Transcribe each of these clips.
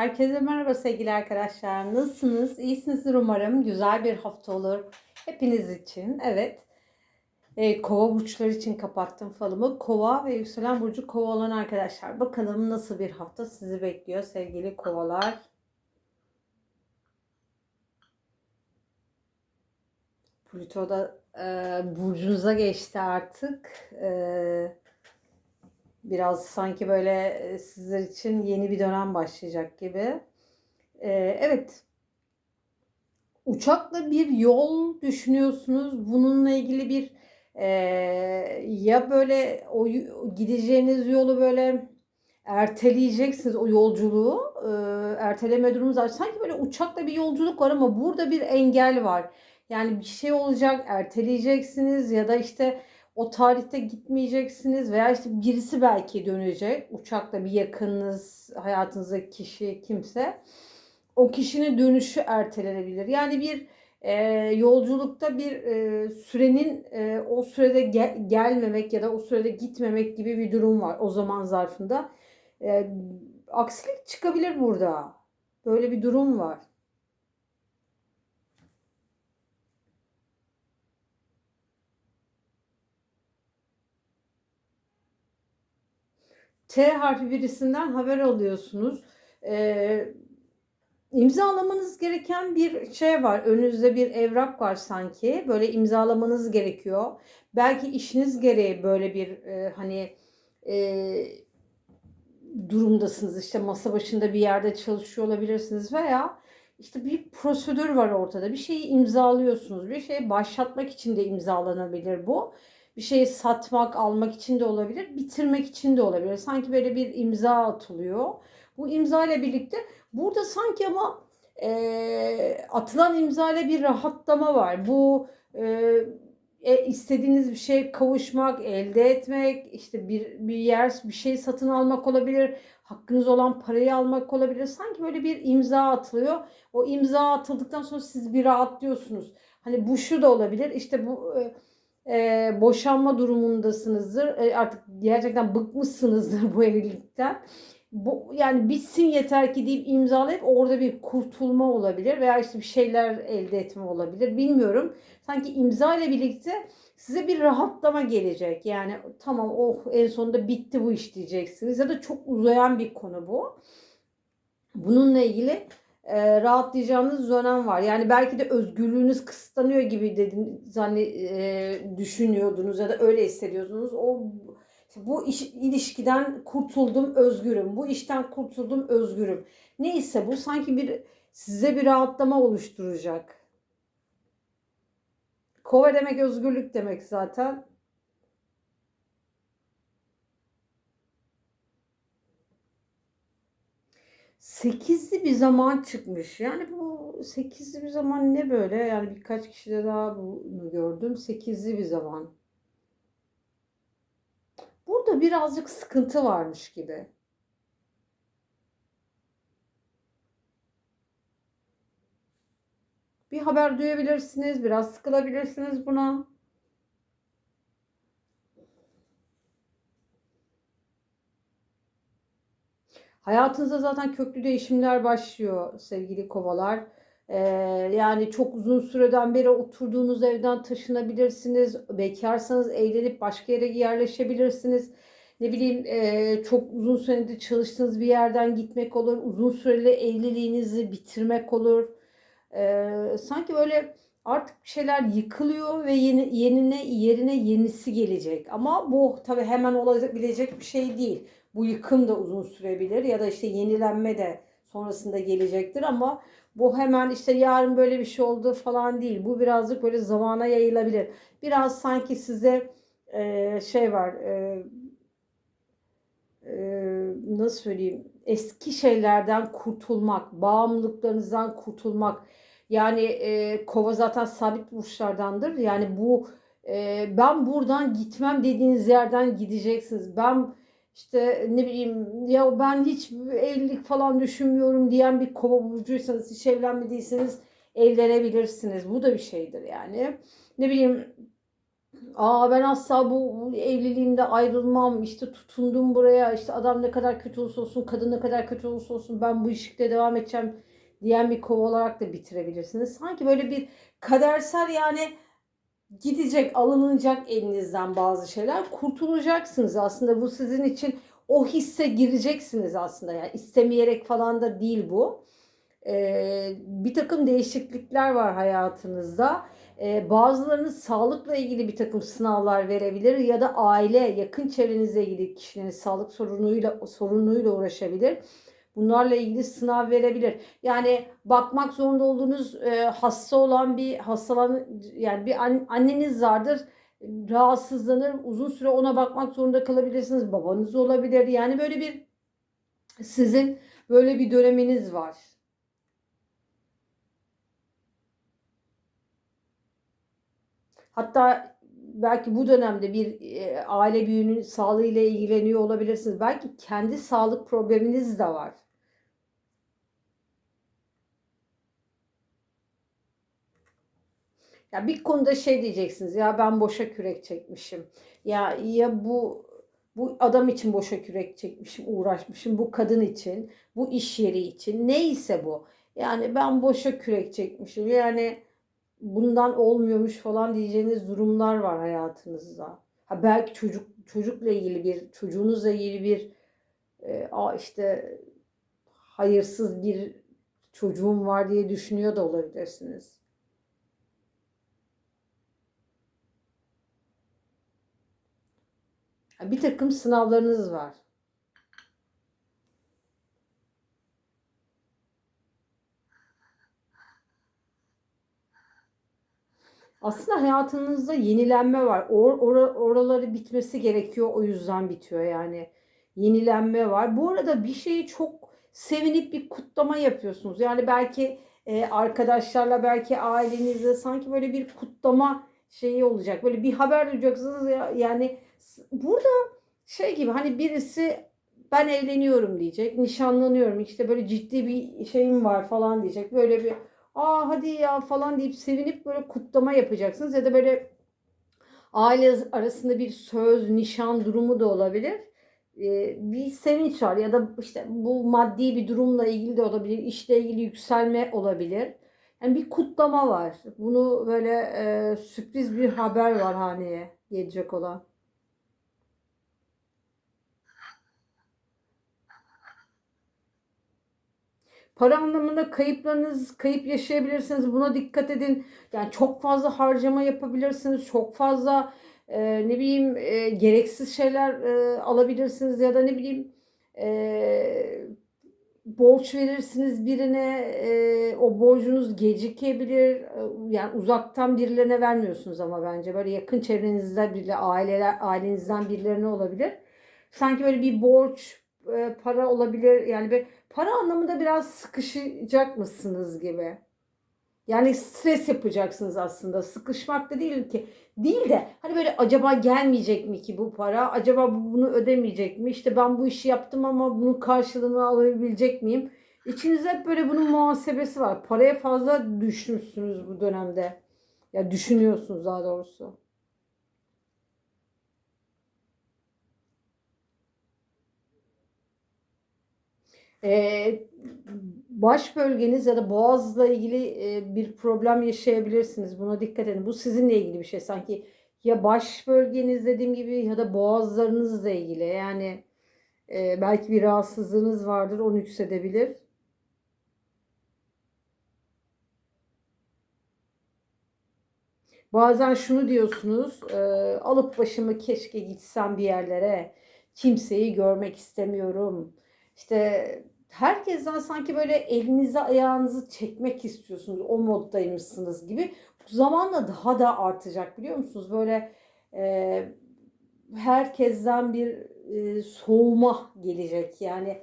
Herkese merhaba sevgili arkadaşlar. Nasılsınız? İyisinizdir umarım. Güzel bir hafta olur hepiniz için. Evet. Ee, kova burçları için kapattım falımı. Kova ve yükselen burcu kova olan arkadaşlar. Bakalım nasıl bir hafta sizi bekliyor sevgili kovalar. Plüto da e, burcunuza geçti artık. E, biraz sanki böyle e, sizler için yeni bir dönem başlayacak gibi. E, evet. Uçakla bir yol düşünüyorsunuz. Bununla ilgili bir e, ya böyle o gideceğiniz yolu böyle erteleyeceksiniz o yolculuğu. E, erteleme durumunuz var. Sanki böyle uçakla bir yolculuk var ama burada bir engel var. Yani bir şey olacak, erteleyeceksiniz ya da işte o tarihte gitmeyeceksiniz veya işte birisi belki dönecek. Uçakla bir yakınınız, hayatınızdaki kişi kimse. O kişinin dönüşü ertelenebilir. Yani bir e, yolculukta bir e, sürenin e, o sürede gel- gelmemek ya da o sürede gitmemek gibi bir durum var o zaman zarfında. E, aksilik çıkabilir burada. Böyle bir durum var. T harfi birisinden haber alıyorsunuz. Ee, imzalamanız gereken bir şey var. Önünüzde bir evrak var sanki. Böyle imzalamanız gerekiyor. Belki işiniz gereği böyle bir e, hani e, durumdasınız. İşte masa başında bir yerde çalışıyor olabilirsiniz veya işte bir prosedür var ortada. Bir şeyi imzalıyorsunuz. Bir şeyi başlatmak için de imzalanabilir bu bir şeyi satmak, almak için de olabilir, bitirmek için de olabilir. Sanki böyle bir imza atılıyor. Bu imza ile birlikte burada sanki ama e, atılan imza ile bir rahatlama var. Bu e, istediğiniz bir şey kavuşmak, elde etmek, işte bir bir yer, bir şey satın almak olabilir, hakkınız olan parayı almak olabilir. Sanki böyle bir imza atılıyor. O imza atıldıktan sonra siz bir rahatlıyorsunuz. Hani bu şu da olabilir. İşte bu e, e, boşanma durumundasınızdır. E, artık gerçekten bıkmışsınızdır bu evlilikten. Bu, yani bitsin yeter ki deyip imzalayıp orada bir kurtulma olabilir veya işte bir şeyler elde etme olabilir bilmiyorum. Sanki imza ile birlikte size bir rahatlama gelecek. Yani tamam oh en sonunda bitti bu iş diyeceksiniz ya da çok uzayan bir konu bu. Bununla ilgili e, rahatlayacağınız dönem var. Yani belki de özgürlüğünüz kısıtlanıyor gibi dedin zanne e, düşünüyordunuz ya da öyle hissediyordunuz. O bu iş, ilişkiden kurtuldum, özgürüm. Bu işten kurtuldum, özgürüm. Neyse bu sanki bir size bir rahatlama oluşturacak. Kova demek özgürlük demek zaten. Sekizli bir zaman çıkmış. Yani bu sekizli bir zaman ne böyle? Yani birkaç kişide daha bunu gördüm. Sekizli bir zaman. Burada birazcık sıkıntı varmış gibi. Bir haber duyabilirsiniz, biraz sıkılabilirsiniz buna. Hayatınızda zaten köklü değişimler başlıyor sevgili kovalar. Ee, yani çok uzun süreden beri oturduğunuz evden taşınabilirsiniz. Bekarsanız evlenip başka yere yerleşebilirsiniz. Ne bileyim e, çok uzun süredir çalıştığınız bir yerden gitmek olur. Uzun süreli evliliğinizi bitirmek olur. Ee, sanki böyle artık bir şeyler yıkılıyor ve yeni, yenine yerine yenisi gelecek. Ama bu tabii hemen olabilecek bir şey değil. Bu yıkım da uzun sürebilir ya da işte yenilenme de sonrasında gelecektir ama bu hemen işte yarın böyle bir şey oldu falan değil. Bu birazcık böyle zamana yayılabilir. Biraz sanki size e, şey var e, e, nasıl söyleyeyim eski şeylerden kurtulmak, bağımlılıklarınızdan kurtulmak. Yani e, kova zaten sabit burçlardandır. Yani bu e, ben buradan gitmem dediğiniz yerden gideceksiniz. Ben işte ne bileyim ya ben hiç evlilik falan düşünmüyorum diyen bir kova burcuysanız hiç evlenmediyseniz evlenebilirsiniz. Bu da bir şeydir yani. Ne bileyim Aa ben asla bu evliliğimde ayrılmam. İşte tutundum buraya. İşte adam ne kadar kötü olursa olsun, kadın ne kadar kötü olursa olsun ben bu ilişkide devam edeceğim diyen bir kova olarak da bitirebilirsiniz. Sanki böyle bir kadersel yani gidecek, alınacak elinizden bazı şeyler. Kurtulacaksınız aslında. Bu sizin için o hisse gireceksiniz aslında. Yani istemeyerek falan da değil bu. Ee, bir takım değişiklikler var hayatınızda. Ee, bazılarınız sağlıkla ilgili bir takım sınavlar verebilir ya da aile, yakın çevrenizle ilgili kişilerin sağlık sorunuyla sorunuyla uğraşabilir. Bunlarla ilgili sınav verebilir. Yani bakmak zorunda olduğunuz e, hasta olan bir hastalan yani bir an, anneniz vardır rahatsızlanır uzun süre ona bakmak zorunda kalabilirsiniz. Babanız olabilir. Yani böyle bir sizin böyle bir döneminiz var. Hatta belki bu dönemde bir e, aile büyüğünün sağlığıyla ilgileniyor olabilirsiniz. Belki kendi sağlık probleminiz de var. Ya bir konuda şey diyeceksiniz ya ben boşa kürek çekmişim. Ya ya bu bu adam için boşa kürek çekmişim, uğraşmışım. Bu kadın için, bu iş yeri için neyse bu. Yani ben boşa kürek çekmişim. Yani bundan olmuyormuş falan diyeceğiniz durumlar var hayatınızda. Ha belki çocuk çocukla ilgili bir çocuğunuzla ilgili bir e, işte hayırsız bir çocuğum var diye düşünüyor da olabilirsiniz. Bir takım sınavlarınız var. Aslında hayatınızda yenilenme var. Or, or, oraları bitmesi gerekiyor. O yüzden bitiyor yani. Yenilenme var. Bu arada bir şeyi çok sevinip bir kutlama yapıyorsunuz. Yani belki e, arkadaşlarla belki ailenizle sanki böyle bir kutlama şeyi olacak. Böyle bir haber duyacaksınız ya yani burada şey gibi hani birisi ben evleniyorum diyecek, nişanlanıyorum işte böyle ciddi bir şeyim var falan diyecek. Böyle bir aa hadi ya falan deyip sevinip böyle kutlama yapacaksınız ya da böyle aile arasında bir söz, nişan durumu da olabilir. Ee, bir sevinç var ya da işte bu maddi bir durumla ilgili de olabilir, işle ilgili yükselme olabilir. Yani bir kutlama var. Bunu böyle e, sürpriz bir haber var haneye gelecek olan. Para anlamında kayıplarınız, kayıp yaşayabilirsiniz. Buna dikkat edin. Yani çok fazla harcama yapabilirsiniz. Çok fazla e, ne bileyim e, gereksiz şeyler e, alabilirsiniz ya da ne bileyim e, borç verirsiniz birine e, o borcunuz gecikebilir. Yani uzaktan birilerine vermiyorsunuz ama bence böyle yakın çevrenizde biriyle aileler ailenizden birilerine olabilir. Sanki böyle bir borç e, para olabilir. Yani bir para anlamında biraz sıkışacak mısınız gibi. Yani stres yapacaksınız aslında. Sıkışmak da değil ki. Değil de hani böyle acaba gelmeyecek mi ki bu para? Acaba bunu ödemeyecek mi? İşte ben bu işi yaptım ama bunun karşılığını alabilecek miyim? İçinizde hep böyle bunun muhasebesi var. Paraya fazla düşmüşsünüz bu dönemde. Ya düşünüyorsunuz daha doğrusu. Ee, baş bölgeniz ya da boğazla ilgili e, bir problem yaşayabilirsiniz. Buna dikkat edin. Bu sizinle ilgili bir şey. Sanki ya baş bölgeniz dediğim gibi ya da boğazlarınızla ilgili. Yani e, belki bir rahatsızlığınız vardır. Onu yüksedebilir. Bazen şunu diyorsunuz. E, alıp başımı keşke gitsem bir yerlere. Kimseyi görmek istemiyorum. İşte herkesten sanki böyle elinizi ayağınızı çekmek istiyorsunuz. O moddaymışsınız gibi. Bu zamanla daha da artacak biliyor musunuz? Böyle e, herkesten bir e, soğuma gelecek. Yani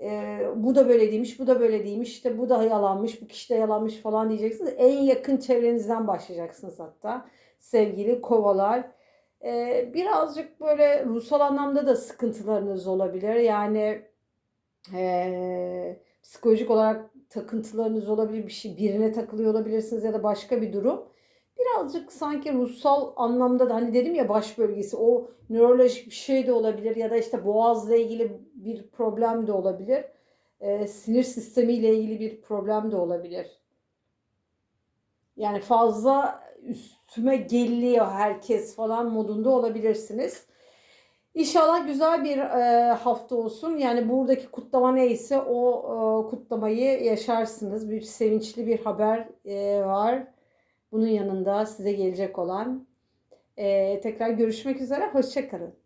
e, bu da böyle değilmiş, bu da böyle değilmiş, işte bu da yalanmış, bu kişi de yalanmış falan diyeceksiniz. En yakın çevrenizden başlayacaksınız hatta sevgili kovalar. E, birazcık böyle ruhsal anlamda da sıkıntılarınız olabilir. Yani e, psikolojik olarak takıntılarınız olabilir, bir şey birine takılıyor olabilirsiniz ya da başka bir durum. birazcık sanki ruhsal anlamda da hani dedim ya baş bölgesi o nörolojik bir şey de olabilir ya da işte boğazla ilgili bir problem de olabilir. Ee, sinir sistemiyle ilgili bir problem de olabilir. Yani fazla üstüme geliyor herkes falan modunda olabilirsiniz. İnşallah güzel bir e, hafta olsun. Yani buradaki kutlama neyse o e, kutlamayı yaşarsınız. Bir sevinçli bir haber e, var. Bunun yanında size gelecek olan. E, tekrar görüşmek üzere. Hoşçakalın.